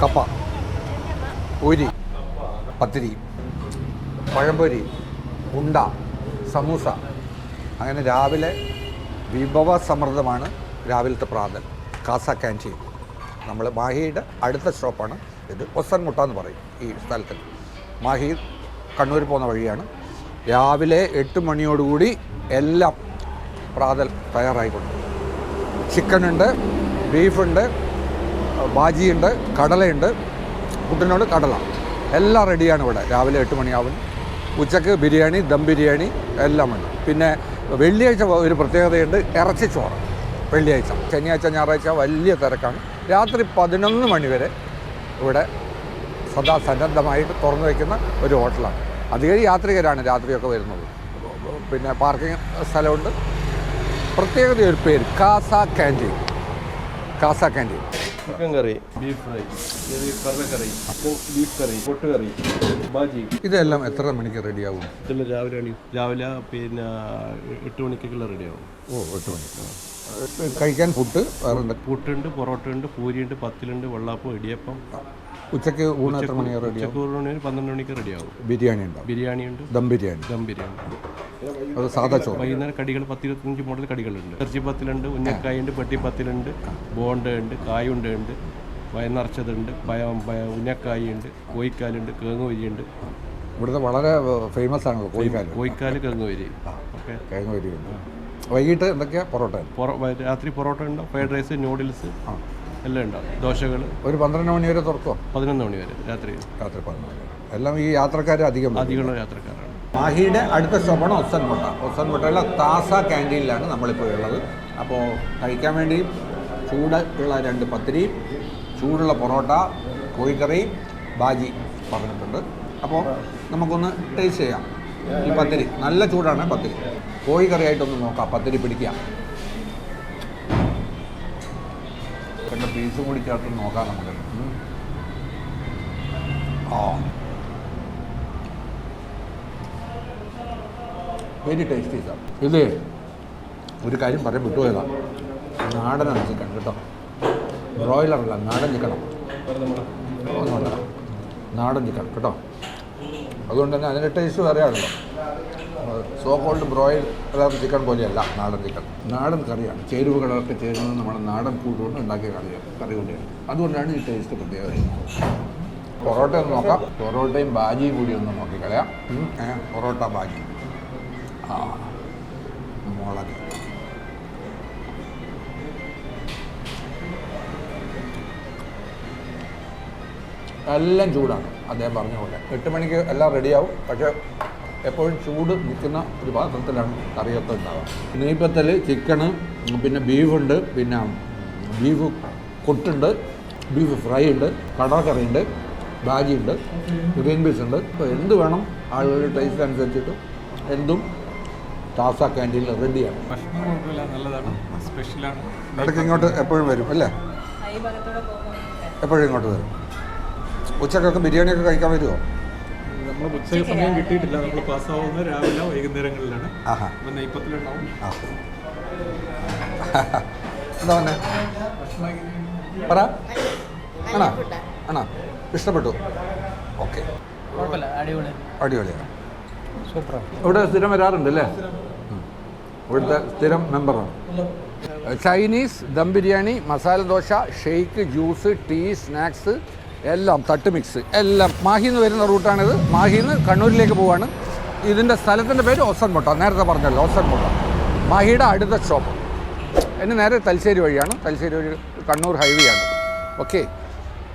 കപ്പ പൂരി പത്തിരി പഴംപൊരി ഉണ്ട സമൂസ. അങ്ങനെ രാവിലെ വിഭവ സമൃദ്ധമാണ് രാവിലത്തെ പ്രാതൽ. കാസ ക്യാന്റീൻ നമ്മൾ മാഹിയുടെ അടുത്ത സ്റ്റോപ്പാണ്. ഇത് ഒസൻ മുട്ട എന്ന് പറയും ഈ സ്ഥലത്തിൽ. മാഹി കണ്ണൂർ പോകുന്ന വഴിയാണ്. രാവിലെ എട്ട് മണിയോടുകൂടി എല്ലാം പ്രാതൽ തയ്യാറായിക്കൊണ്ട് ചിക്കനുണ്ട് ബീഫുണ്ട് ബാജിയുണ്ട് കടലയുണ്ട് പുട്ടിനോട് കടല. എല്ലാം റെഡിയാണ് ഇവിടെ. രാവിലെ എട്ട് മണിയാവും. ഉച്ചയ്ക്ക് ബിരിയാണി ദം ബിരിയാണി എല്ലാം ഉണ്ട്. പിന്നെ വെള്ളിയാഴ്ച ഒരു പ്രത്യേകതയുണ്ട് ഇറച്ചിച്ചോറ്. വെള്ളിയാഴ്ച. ശനിയാഴ്ച ഞായറാഴ്ച വലിയ തിരക്കാണ്. രാത്രി പതിനൊന്ന് മണി വരെ ഇവിടെ സദാ സന്നദ്ധമായിട്ട് തുറന്നു വയ്ക്കുന്ന ഒരു ഹോട്ടലാണ്. അധികം യാത്രികരാണ് രാത്രിയൊക്കെ വരുന്നത്. പിന്നെ പാർക്കിംഗ് സ്ഥലമുണ്ട്. പ്രത്യേകത ഒരു പേര് കാസ ക്യാന്റീൻ കാസ ക്യാന്റീൻ ചിക്കൻ കറി. Beef fry. കറി. ബീഫ് കറി പൊട്ടുകറി ബാജി. ഇതെല്ലാം എത്ര മണിക്ക് റെഡിയാവും? ഇതെല്ലാം രാവിലെ രാവിലെ പിന്നെ എട്ട് മണിക്കൊക്കെ റെഡിയാവും. ഓ എട്ട് മണിക്ക് കഴിക്കാൻ ഫുഡ് വേറെ ഉണ്ട് പുട്ടുണ്ട് പൊറോട്ട ഉണ്ട് പൂരിയുണ്ട് പത്തിലുണ്ട് വെള്ളാപ്പം ഇടിയപ്പം. ഉച്ചയ്ക്ക് ഊണ് എത്ര മണിക്ക് റെഡിയാവും? ഉച്ചയ്ക്ക് മണി പന്ത്രണ്ട് മണിക്ക് റെഡിയാവും. ബിരിയാണി ഉണ്ടാവും. ബിരിയാണി ഉണ്ട് ദം ബിരിയാണി. ദം ബിരിയാണി. അത് സാധാ ചോറ്. വൈകുന്നേരം കടികൾ പത്ത് ഇരുപത്തഞ്ച് മോഡൽ കടികളുണ്ട്. ഇറച്ചി പത്തിലുണ്ട് ഉന്നക്കായുണ്ട് പെട്ടി പത്തിലുണ്ട് ബോണ്ട ഉണ്ട് കായുണ്ട ഉണ്ട് വയനറച്ചതുണ്ട് ഉന്നക്കായുണ്ട് കോയിക്കാലുണ്ട് കേങ്ങുവരിയുണ്ട്. ഇവിടുത്തെ വളരെ ഫേമസ് ആണല്ലോ കോഴിക്കാൽ കോയിക്കാൽ കേങ്ങുവരി. ഓക്കെ. കിഴങ്ങ് വൈകിട്ട് എന്തൊക്കെയാ പൊറോട്ട? രാത്രി പൊറോട്ട ഉണ്ട്? ഫ്രൈഡ് റൈസ് നൂഡിൽസ് എല്ലാം ഉണ്ടാവും ദോശകൾ ഒരു പന്ത്രണ്ട് മണി വരെ തുറക്കുമോ പതിനൊന്ന് മണി വരെ രാത്രി. രാത്രി പതിനൊന്ന്. എല്ലാം ഈ യാത്രക്കാർ അധികം അധികമുള്ള യാത്രക്കാരാണ് മാഹിയുടെ അടുത്ത സ്റ്റോപ്പാണ് ഒസൻമുട്ട. ഒസൻമുട്ടയിലെ താസ ക്യാന്റീനിലാണ് നമ്മളിപ്പോൾ ഉള്ളത്. അപ്പോൾ കഴിക്കാൻ വേണ്ടി ചൂട് ഉള്ള രണ്ട് പത്തിരി ചൂടുള്ള പൊറോട്ട കോഴിക്കറി ബാജി പറഞ്ഞിട്ടുണ്ട്. അപ്പോൾ നമുക്കൊന്ന് ടേസ്റ്റ് ചെയ്യാം. ഈ പത്തിരി നല്ല ചൂടാണ് പത്തിരി. കോഴിക്കറിയായിട്ടൊന്ന് നോക്കാം പത്തിരി പിടിക്കാം. രണ്ട് പീസും കൂടി ചേർത്ത് നോക്കാം നമുക്ക്. ആ. വെരി ടേസ്റ്റി സാർ ഇത് ഒരു കാര്യം പറയാൻ വിട്ടുപോയതാ. നാടനാണ് ചിക്കൻ കേട്ടോ. ബ്രോയിലറല്ല നാടൻ ചിക്കണം നാടൻ ചിക്കൻ കേട്ടോ. അതുകൊണ്ട് തന്നെ അതിന്റെ ടേസ്റ്റ് വേറെയാണല്ലോ സോ കോൾഡ് ബ്രോയിൽ ചിക്കൻ പോലെയല്ല നാടൻ ചിക്കൻ. നാടൻ കറിയാണ്. ചേരുവകളൊക്കെ ചേരുന്നത് നമ്മുടെ നാടൻ കൂട്ടുകൊണ്ട് കൊണ്ട് ഉണ്ടാക്കിയ കറിയാണ് കറി കൂടിയാണ്. അതുകൊണ്ടാണ് ഈ ടേസ്റ്റ് പ്രത്യേകത പൊറോട്ട ഒന്ന് നോക്കാം. പൊറോട്ടയും ബാജിയും കൂടി ഒന്ന് നോക്കിക്കളയാം പൊറോട്ട ബാജി. മുളക്. എല്ലാം ചൂടാണ് അദ്ദേഹം പറഞ്ഞ പോലെ. എട്ട് മണിക്ക് എല്ലാം റെഡിയാവും പക്ഷേ എപ്പോഴും ചൂട് നിൽക്കുന്ന ഒരു പാത്രത്തിലാണ് കറിയൊക്കെ ഉണ്ടാവുക. നെയ്പ്പത്തൽ ചിക്കണ് പിന്നെ ബീഫുണ്ട് പിന്നെ ബീഫ് കൊട്ടുണ്ട് ബീഫ് ഫ്രൈ ഉണ്ട് കടലക്കറി ഉണ്ട് ബാജി ഉണ്ട് ഗ്രീൻ പീസ് ഉണ്ട് അപ്പോൾ എന്ത് വേണം ആളുകളുടെ ടേസ്റ്റ് അനുസരിച്ചിട്ട് എന്തും ടാസ ക്യാന്റീനിൽ റെഡിയാണ് ഭക്ഷണം കുഴപ്പമില്ല നല്ലതാണ്. സ്പെഷ്യലാണ് ഇടയ്ക്ക് ഇങ്ങോട്ട് എപ്പോഴും വരും അല്ലേ? എപ്പോഴും ഇങ്ങോട്ട് വരും. ഉച്ചക്കൊക്കെ ബിരിയാണിയൊക്കെ കഴിക്കാൻ വരുമോ നമ്മൾ ഉച്ച സമയം കിട്ടിയിട്ടില്ല. നമ്മൾ പാസ്സാവുന്നത് രാവിലെ വൈകുന്നേരങ്ങളിലാണ്. അപ്പം നെയ്പ്പത്തിലുണ്ടാവും എന്താ പറഞ്ഞേ? പറ. ആണോ ആണോ ഇഷ്ടപ്പെട്ടു. ഓക്കെ. അടിപൊളിയാണ്. സൂപ്പറാണ്. ഇവിടെ സ്ഥിരം വരാറുണ്ട് അല്ലേ. ഇവിടുത്തെ സ്ഥിരം മെമ്പറാണ് Chinese dum biryani masala dosa shake juice tea snacks എല്ലാം തട്ട് മിക്സ് എല്ലാം മാഹിന്ന് വരുന്ന റൂട്ടാണിത് മാഹിന്ന് കണ്ണൂരിലേക്ക് പോവാണ്. ഇതിന്റെ സ്ഥലത്തിന്റെ പേര് ഒസൻമുട്ട നേരത്തെ പറഞ്ഞല്ലോ ഒസൻമുട്ട മാഹിയുടെ അടുത്ത ഷോപ്പ് എന്നെ നേരെ തലശ്ശേരി വഴിയാണ്. തലശ്ശേരി വഴി കണ്ണൂർ ഹൈവേ ആണ്. ഓക്കെ